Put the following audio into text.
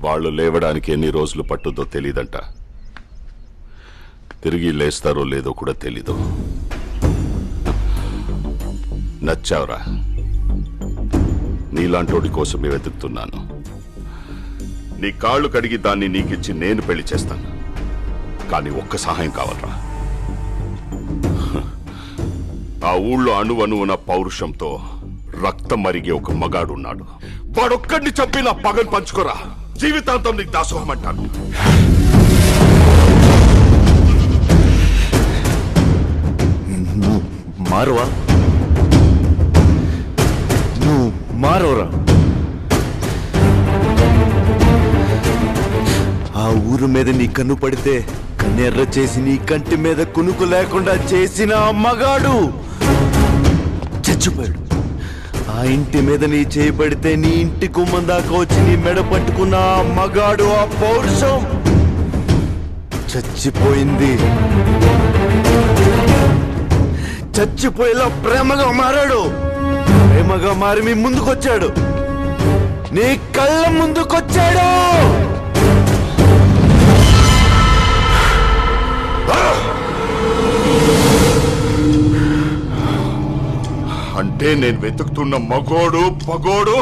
వాళ్ళు లేవడానికి ఎన్ని రోజులు పట్టుద్దో తెలీదంట. తిరిగి లేస్తారో లేదో కూడా తెలీదు. నచ్చావురా. నీలాంటోడి కోసమే వెతుకుతున్నాను. నీ కాళ్ళు కడిగి దాన్ని నీకిచ్చి నేను పెళ్ళి చేస్తాను. కానీ ఒక్క సహాయం కావాలరా. ఆ ఊళ్ళో అణువణువున పౌరుషంతో రక్తం మరిగే ఒక మగాడున్నాడు. వాడొక్కడిని చంపి నా పగను పంచుకోరా. జీవితాంతం నీకు దాసోహం అంటాను నువ్వు నువ్వు మారవరా? ఆ ఊరు మీద నీ కన్ను పడితే కన్నెర్ర చేసి నీ కంటి మీద కునుకు లేకుండా చేసిన మగాడు చచ్చిపోయాడు. ఆ ఇంటి మీద నీ చేయబడితే నీ ఇంటి కుమ్మం దాకా వచ్చి నీ మెడ పట్టుకున్న ఆ మగాడు ఆ పౌరుషం చచ్చిపోయింది. చచ్చిపోయేలా ప్రేమగా మారాడు. ప్రేమగా మారి మీ ముందుకొచ్చాడు. నీ కళ్ళ ముందుకొచ్చాడు? అంటే నేను వెతుకుతున్న మగోడు పగోడు.